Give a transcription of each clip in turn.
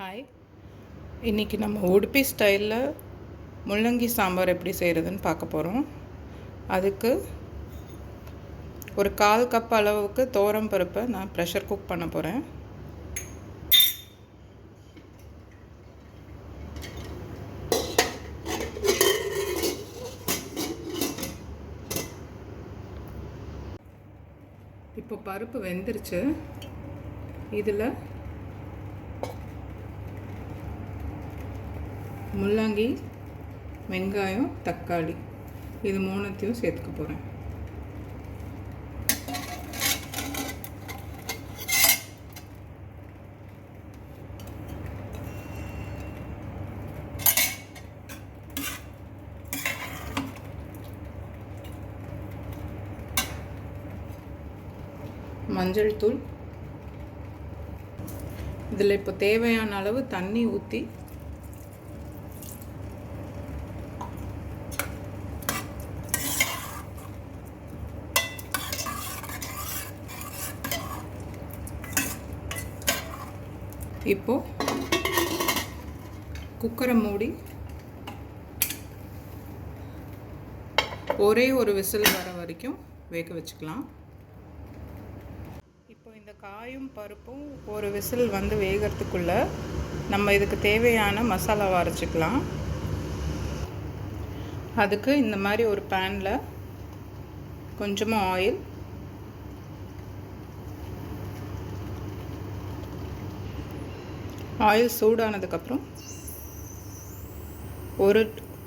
Hi இன்றைக்கி நம்ம உடுப்பி ஸ்டைலில் முள்ளங்கி சாம்பார் எப்படி செய்கிறதுன்னு பார்க்க போகிறோம் அதுக்கு ஒரு கால் கப் அளவுக்கு தோரம் பருப்பை நான் ப்ரெஷர் குக் பண்ண போகிறேன் இப்போ பருப்பு வெந்துருச்சு. இதில் முள்ளங்கி வெங்காயம் தக்காளி. இது மூணுத்தையும் சேர்த்துக்க போகிறேன் மஞ்சள் தூள். இதில் இப்போ தேவையான அளவு தண்ணி ஊற்றி இப்போது குக்கரை மூடி ஒரே ஒரு விசில் வர வரைக்கும் வேக வச்சுக்கலாம். இப்போ இந்த காயும் பருப்பும் ஒரு விசில் வந்து வேகிறதுக்குள்ள நம்ம இதுக்கு தேவையான மசாலாவை அரைச்சிக்கலாம். அதுக்கு இந்த மாதிரி ஒரு பேனில் கொஞ்சமாக ஆயில் ஆயில் சூடானதுக்கப்புறம் ஒரு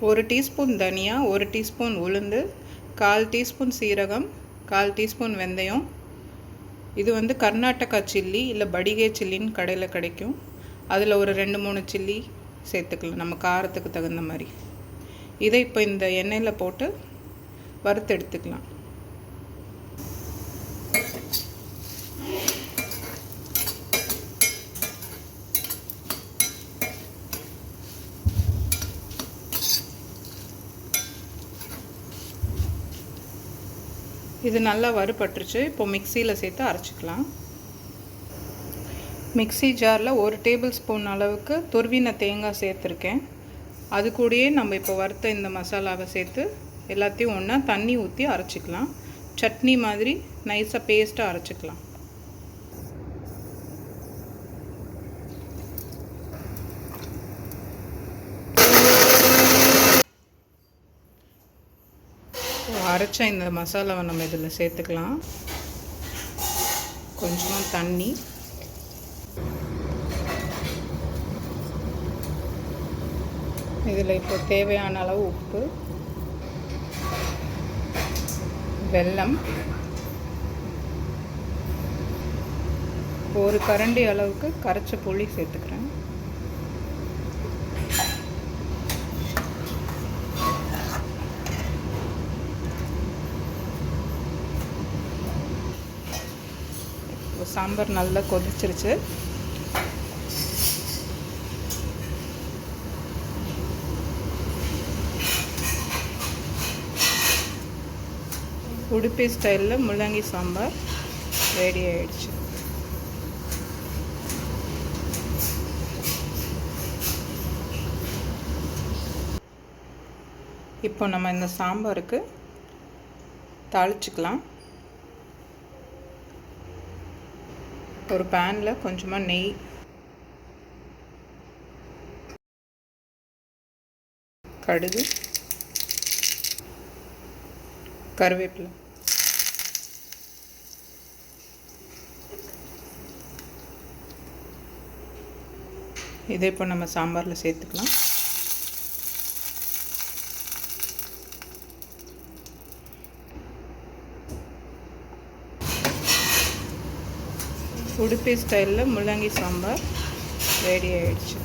ஒரு டீஸ்பூன் தனியா ஒரு டீஸ்பூன் உளுந்து கால் டீஸ்பூன் சீரகம் கால் டீஸ்பூன் வெந்தயம். இது வந்து கர்நாடகா சில்லி இல்லை படிகை சில்லின்னு கடையில் கிடைக்கும். அதில் ஒரு ரெண்டு மூணு சில்லி சேர்த்துக்கலாம் நம்ம காரத்துக்கு தகுந்த மாதிரி. இதை இப்போ இந்த எண்ணெயில் போட்டு வறுத்து எடுத்துக்கலாம். இது நல்லா வறுபட்டுருச்சு. இப்போ மிக்சியில் சேர்த்து அரைச்சிக்கலாம். மிக்சி ஜாரில் ஒரு டேபிள் ஸ்பூன் அளவுக்கு துருவின தேங்காய் சேர்த்துருக்கேன். அது கூடயே நம்ம இப்போ வறுத்த இந்த மசாலாவை சேர்த்து எல்லாத்தையும் ஒன்றா தண்ணி ஊற்றி அரைச்சிக்கலாம். சட்னி மாதிரி நைஸாக பேஸ்ட்டாக அரைச்சிக்கலாம். அரைச்ச இந்த மசாலாவை நம்ம இதில் சேர்த்துக்கலாம். கொஞ்சமாக தண்ணி. இதில் இப்போ தேவையான அளவு உப்பு வெல்லம் ஒரு கரண்டி அளவுக்கு கரைச்ச புளி சேர்த்துக்கிறேன். சாம்பார் நல்லா கொதிச்சிருச்சு. உடுப்பி ஸ்டைலில் முள்ளங்கி சாம்பார் ரெடி ஆயிடுச்சு. இப்போ நம்ம இந்த சாம்பாருக்கு தாளிச்சுக்கலாம். ஒரு பேனில் கொஞ்சமாக நெய். கடுகு. கருவேப்பிலை. இதை இப்போ நம்ம சாம்பாரில் சேர்த்துக்கலாம். உடுப்பி ஸ்டைலில் முள்ளங்கி சாம்பார் ரெடி ஆயிடுச்சு.